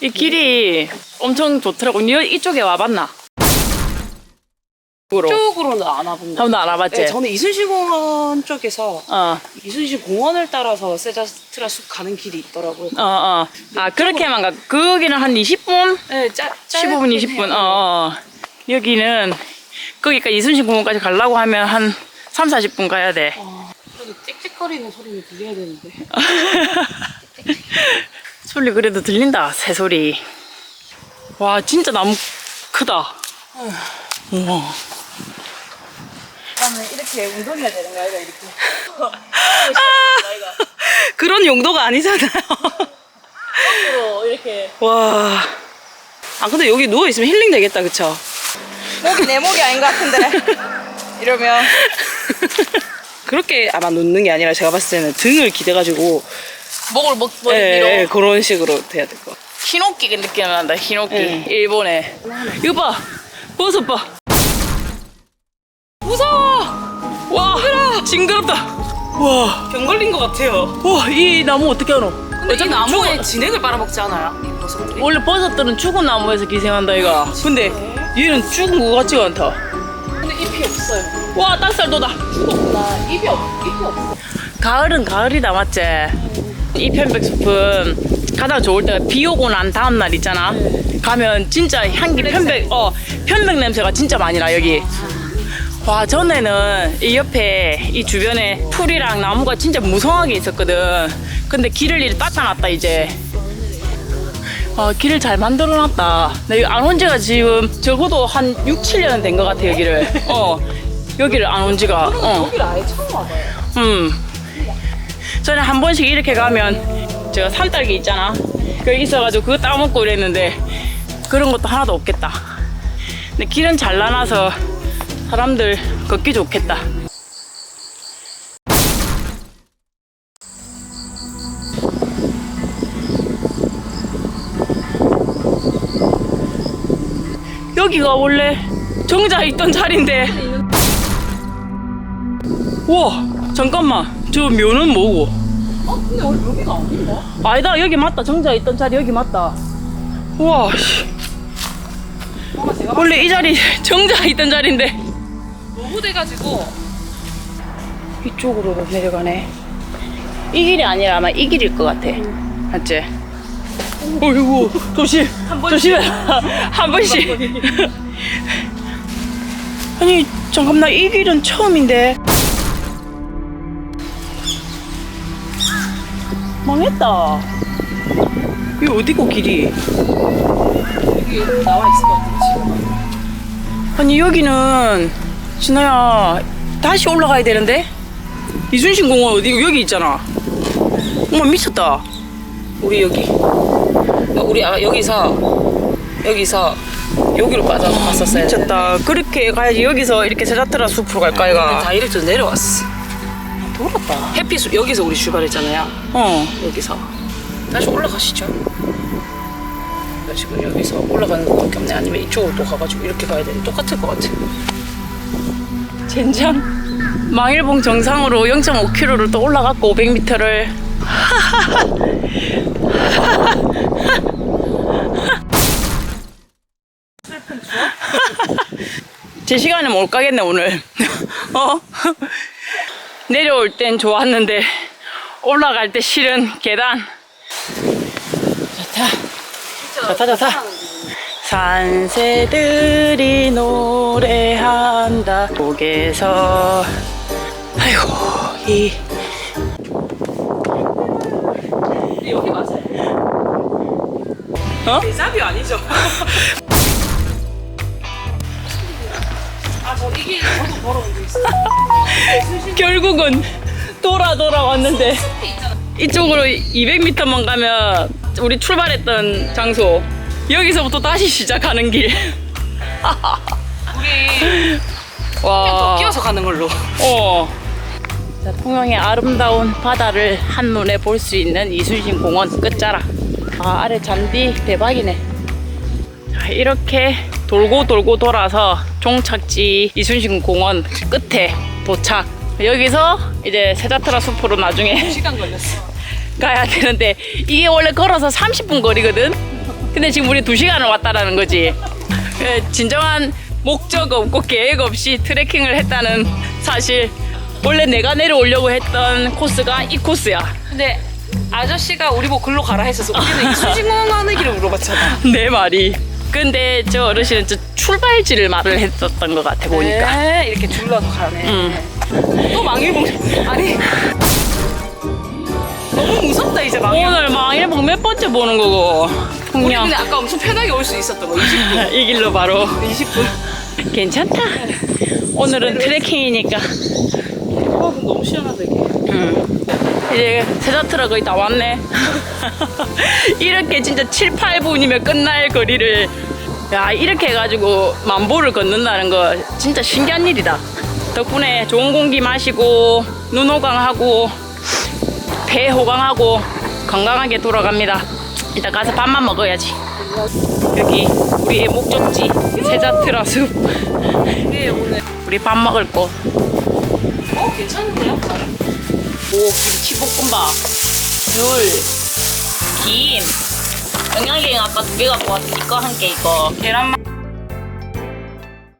이 길이 엄청 좋더라고. 니 이쪽에 와봤나? 으로 쪽으로는 안 와본 거. 한 번도 안 와봤지? 네, 저는 이순신 공원 쪽에서 어, 이순신 공원을 따라서 세자스트라 숲 가는 길이 있더라고요. 어, 어. 아, 그렇게만 가. 거기는 한 20분? 네, 짧, 15분, 20분. 어, 어. 여기는 거기까지 이순신 공원까지 가려고 하면 한 3, 40분 가야 돼. 어, 그래도 짹짹거리는 소리는 들려야 되는데. 소리 그래도 들린다, 새소리. 와, 진짜 나무 크다. 우와. 나는 이렇게 운동해야 되는 거야, 이렇게. 그런 용도가 아니잖아요. 이렇게. 와. 아, 근데 여기 누워 있으면 힐링 되겠다, 그쵸? 목이 내 목이 아닌 것 같은데 이러면 그렇게 아마 놓는 게 아니라 제가 봤을 때는 등을 기대가지고 목을 목, 목 예, 예, 그런 식으로 돼야 될 것 같아요. 히노끼 느낌 난다, 히노끼. 예. 일본에. 이거 봐. 버섯 봐. 무서워! 와, 징그럽다. 와, 병 걸린 것 같아요. 와, 이 나무 어떻게 하노? 근데 이 어차피 나무에 죽어- 진액을 빨아먹지 않아요? 이 버섯들이? 원래 버섯들은 죽은 나무에서 기생한다, 이가. 근데 얘는 죽은 것 같지가 않다. 근데 잎이 없어요. 와, 딱살도다. 나 잎이 없, 잎이 없어. 가을은 가을이다, 맞지? 이 편백숲은 가장 좋을 때가 비 오고 난 다음 날 있잖아. 가면 진짜 향기 편백, 어, 편백 냄새가 진짜 많이 나, 여기. 와, 전에는 이 옆에 이 주변에 풀이랑 나무가 진짜 무성하게 있었거든. 근데 길을 이렇게 닦아놨다, 이제. 아, 길을 잘 만들어놨다. 나 여기 안온 지가 지금 적어도 한 6, 7년은 된것 같아, 여기를. 어, 여기를 안 온 지가. 어. 여기를 아예 처음 와봐요. 음. 저는 한 번씩 이렇게 가면 제가 산딸기 있잖아. 거기 있어가지고 그거 따먹고 이랬는데 그런 것도 하나도 없겠다. 근데 길은 잘 나눠서 사람들 걷기 좋겠다. 여기가 원래 정자 있던 자리인데 우와 잠깐만 저 묘는 뭐고? 어? 근데 여기가 아닌가? 아니다 여기 맞다. 정자 있던 자리 여기 맞다. 우와 씨. 원래 이 자리 정자 있던 자리인데. 노후돼가지고. 이쪽으로 내려가네. 이 길이 아니라 아마 이 길일 것 같아. 맞지? 어이구 조심. 조심해 한 번씩. 아니 잠깐만. 나이 길은 처음인데 망했다 이거 어디고 길이 여기 나와 있을 것 같아, 지금. 아니 여기는 진아야 다시 올라가야 되는데 이순신 공원 어디 여기 있잖아 어머 미쳤다 우리 여기. 우리 아, 여기서, 여기서, 여기로 빠져서 갔었어야 돼. 미쳤다 그렇게 가야지 여기서 이렇게 세자트라 숲으로 갈까 근데 이가 다이렉트 내려왔어. 돌았다 햇빛, 여기서 우리 출발했잖아요. 어 여기서. 다시 올라가시죠. 나 지금 여기서 올라가는 것밖에 없네. 아니면 이쪽으로 또 가가지고 이렇게 가야 되는 똑같을 것 같아. 젠장 망일봉 정상으로 0.5km를 또 올라갔고 500m를 제 시간에 못 가겠네 오늘 어 내려올 땐 좋았는데 올라갈 때 싫은 계단 좋다 좋다 좋다 산새들이 노래한다 목에서 아이고 이 여기 맞아요. 어? 데자뷰 아니죠? 아, 저 이게 저도 걸어온 적 있어요. 결국은 돌아 돌아 왔는데 이쪽으로 200m만 가면 우리 출발했던 장소 여기서부터 다시 시작하는 길. 우리 와. 끼어서 가는 걸로. 어. 자, 통영의 아름다운 바다를 한눈에 볼 수 있는 이순신 공원 끝자락. 아, 아래 잔디 대박이네. 자, 이렇게 돌고 돌고 돌아서 종착지 이순신 공원 끝에 도착. 여기서 이제 세자트라 숲으로 나중에 시간 걸렸어. 가야 되는데 이게 원래 걸어서 30분 거리거든. 근데 지금 우리 두 시간을 왔다라는 거지. 예, 진정한 목적 없고 계획 없이 트레킹을 했다는 사실. 원래 내가 내려오려고 했던 코스가 이 코스야. 근데 아저씨가 우리 보고 글로 가라 했어서 우리는 이 수직원하는 길을 물어봤잖아. 내 말이. 근데 저 어르신은 저 출발지를 말을 했었던 것 같아 보니까. 네, 이렇게 줄러서 가네. 음. 또 망일봉 아니 너무 무섭다 이제 망일봉. 오늘 망일봉 몇 번째 보는 거고. 우리 그냥 근데 아까 엄청 편하게 올 수 있었던 거 20분. 이 길로 바로. 20분. 괜찮다. 오늘은 트레킹이니까. 아 근데 너무 시원하다 이게. 음. 이제 세자트가 거의 다 왔네. 이렇게 진짜 7, 8분이면 끝날 거리를 야 이렇게 해가지고 만보를 걷는다는 거 진짜 신기한 일이다. 덕분에 좋은 공기 마시고 눈 호강하고 배 호강하고 건강하게 돌아갑니다. 이따 가서 밥만 먹어야지. 여기 우리의 목적지 세자트라 숲. 오늘 우리 밥 먹을 곳. 어 괜찮은데요? 오 김치볶음밥 귤, 김 영양갱 아까 두 개 갖고 이거 한개 이거 계란만